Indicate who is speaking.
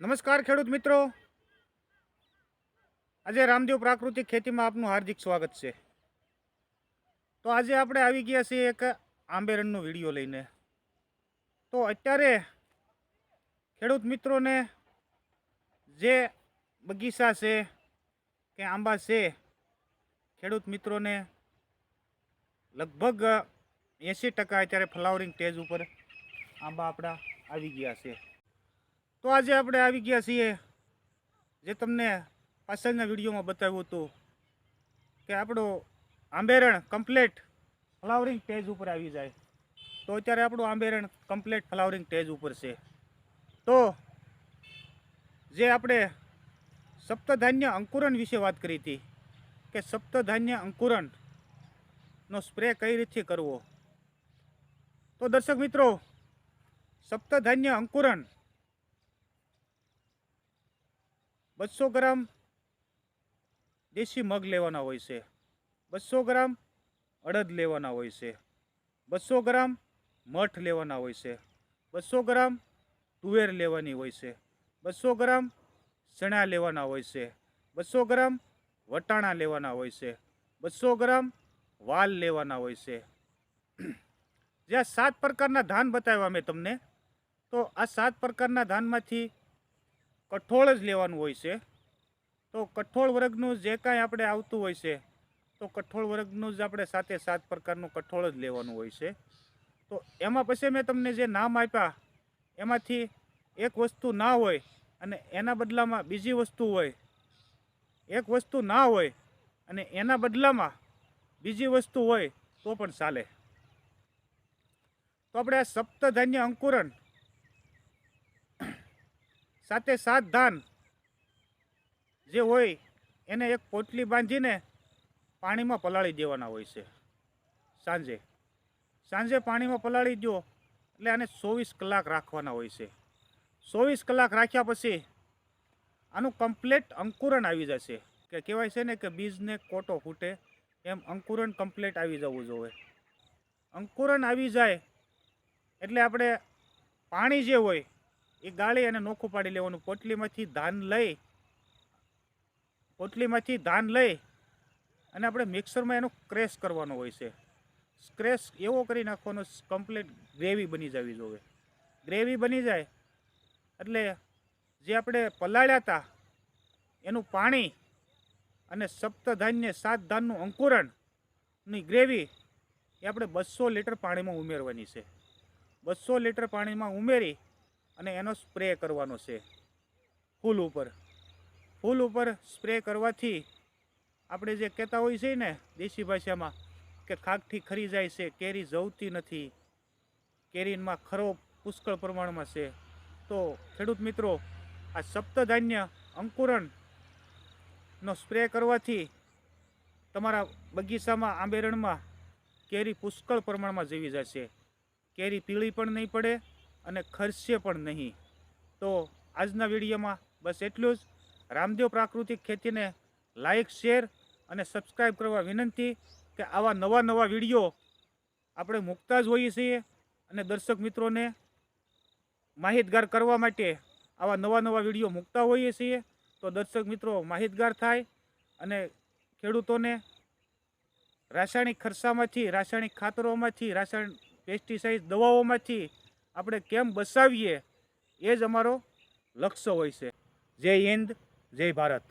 Speaker 1: નમસ્કાર ખેડૂત મિત્રો. આજે રામદેવ પ્રાકૃતિક ખેતીમાં આપનું હાર્દિક સ્વાગત છે. તો આજે આપણે આવી ગયા છીએ એક આંબેરણનો વીડિયો લઈને. તો અત્યારે ખેડૂત મિત્રોને જે બગીચા છે કે આંબા છે, ખેડૂત મિત્રોને લગભગ એંસી ટકા અત્યારે ફ્લાવરિંગ સ્ટેજ ઉપર આંબા આપણા આવી ગયા છે. તો આજે આપણે આવી ગયા છીએ જે તમને પાછળના વિડીયોમાં બતાવ્યું હતું કે આપણો આંબેરણ કમ્પ્લેટ ફ્લાવરિંગ ટેજ ઉપર આવી જાય. તો અત્યારે આપણું આંબેરણ કમ્પ્લેટ ફ્લાવરિંગ ટેજ ઉપર છે. તો જે આપણે સપ્તધાન્ય અંકુરણ વિશે વાત કરી હતી કે સપ્તધાન્ય અંકુરણનો સ્પ્રે કઈ રીતે કરવો? તો દર્શક મિત્રો, સપ્તધાન્ય અંકુરન બસો ગ્રામ દેશી મગ લેવાના હોય છે. બસો ગ્રામ અડદ લેવાના હોય છે. બસો ગ્રામ મઠ લેવાના હોય છે. બસો ગ્રામ તુવેર લેવાની હોય છે. બસો ગ્રામ ચણા લેવાના હોય છે. બસો ગ્રામ વટાણા લેવાના હોય છે. બસો ગ્રામ વાલ લેવાના હોય છે. જ્યાં સાત પ્રકારના ધાન બતાવ્યા મેં તમને, તો આ સાત પ્રકારના ધાનમાંથી કઠોળ જ લેવાનું હોય છે. તો કઠોળ વર્ગનું જે કાંઈ આપણે આવતું હોય છે, તો કઠોળ વર્ગનું જ આપણે સાથે સાત પ્રકારનું કઠોળ જ લેવાનું હોય છે. તો એમાં પછી મેં તમને જે નામ આપ્યા, એમાંથી એક વસ્તુ ના હોય અને એના બદલામાં બીજી વસ્તુ હોય. એક વસ્તુ ના હોય અને એના બદલામાં બીજી વસ્તુ હોય તો પણ ચાલે. તો આપણે આ સપ્તધાન્ય અંકુરન સાથે સાત ધાન જે હોય એને એક પોટલી બાંધીને પાણીમાં પલાળી દેવાના હોય છે. સાંજે. સાંજે પાણીમાં પલાળી દો એટલે આને ચોવીસ કલાક રાખવાના હોય છે. ચોવીસ કલાક રાખ્યા પછી આનું કમ્પ્લેટ અંકુરણ આવી જશે. કે કહેવાય છે ને કે બીજને કોટો ફૂટે એમ અંકુરણ કમ્પ્લેટ આવી જવું જોઈએ. અંકુરણ આવી જાય એટલે આપણે પાણી જે હોય એ ગાળી અને નોખું પાડી લેવાનું. પોટલીમાંથી ધાન લઈ, પોટલીમાંથી ધાન લઈ અને આપણે મિક્સરમાં એનો ક્રેશ કરવાનો હોય છે. ક્રેશ એવો કરી નાખવાનો કમ્પ્લીટ ગ્રેવી બની જવી જોઈએ ગ્રેવી બની જાય એટલે જે આપણે પલાળ્યા હતા એનું પાણી અને સપ્તધાન્ય સાત ધાનનું અંકુરણની ગ્રેવી એ આપણે બસો લીટર પાણીમાં ઉમેરવાની છે. બસો લીટર પાણીમાં ઉમેરી અને એનો સ્પ્રે કરવાનો છે. ફૂલ ઉપર. ફૂલ ઉપર સ્પ્રે કરવાથી આપણે જે કહેતા હોય છે ને દેશી ભાષામાં કે ખાગથી ખરી જાય છે, કેરી જવતી નથી. કેરીમાં ખરો પુષ્કળ પ્રમાણમાં છે. તો ખેડૂત મિત્રો, આ સપ્તધાન્ય અંકુરણનો સ્પ્રે કરવાથી તમારા બગીચામાં, આંબેરણમાં કેરી પુષ્કળ પ્રમાણમાં જીવી જશે કેરી પીળી પણ નહીં પડે અને ખર્ચશે પણ નહીં. તો આજના વિડીયોમાં બસ એટલું જ. રામદેવ પ્રાકૃતિક ખેતીને લાઇક શેર અને સબસ્ક્રાઈબ કરવા વિનંતી કે આવા નવા નવા વીડિયો આપણે મૂકતા જ હોઈએ છીએ અને દર્શક મિત્રોને માહિતગાર કરવા માટે આવા નવા નવા વીડિયો મૂકતા હોઈએ છીએ. તો દર્શક મિત્રો, માહિતગાર થાય અને ખેડૂતોને રાસાયણિક ખર્ચામાંથી, રાસાયણિક ખાતરોમાંથી રાસાયણિક પેસ્ટિસાઇડ દવાઓમાંથી આપણે કેમ બસાવીએ એ જ અમારો લક્ષ્ય હોય છે. જય હિન્દ જય ભારત.